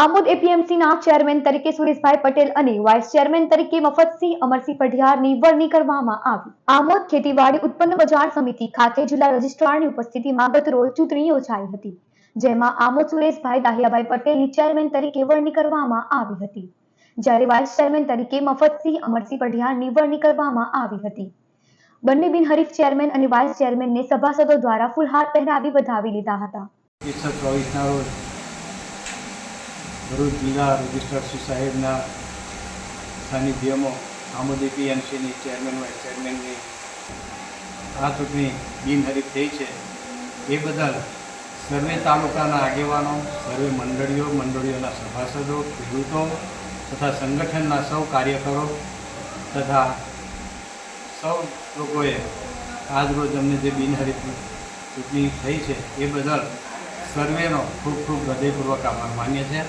Amod એપીએમસીના chairman તરીકે સુરેશભાઈ પટેલ અને vice chairman તરીકે મફતસિંહ અમરસિંહ પઢિયારની વરણી કરવામાં આવી. આમોદ ખેતીવાડી ઉત્પન્ન બજાર સમિતિ ખાતે જિલ્લા રજિસ્ટ્રારની ઉપસ્થિતિમાં ગતરોજ ચૂંટણી યોજાઈ હતી, જેમાં આમોદ સુરેશભાઈ દાહિયાભાઈ પટેલની ચેરમેન તરીકે વરણી કરવામાં આવી હતી. જ્યારે વાઇસ ચેરમેન તરીકે મફતસિંહ અમરસિંહ પઢિયારની વરણી કરવામાં આવી હતી. બંને બિનહરીફ ચેરમેન અને વાઇસ ચેરમેનને સભાસદો દ્વારા ફૂલહાર પહેરાવી વધાવી લીધા હતા. ભરૂચ જિલ્લા રજિસ્ટ્રારશ્રી સાહેબના સાનિધ્યમાં આમોદી પીએમસીની ચેરમેન વાઇસ ચેરમેનની આ ચૂંટણી બિનહરીફ થઈ છે. એ બદલ સર્વે તાલુકાના આગેવાનો, સર્વે મંડળીઓ, મંડળીઓના સભાસદો, ખેડૂતો તથા સંગઠનના સૌ કાર્યકરો તથા સૌ લોકોએ આજરોજ અમને જે બિનહરીફ ચૂંટણી થઈ છે, એ બદલ સર્વેનો ખૂબ ખૂબ હૃદયપૂર્વક આભાર માન્ય છે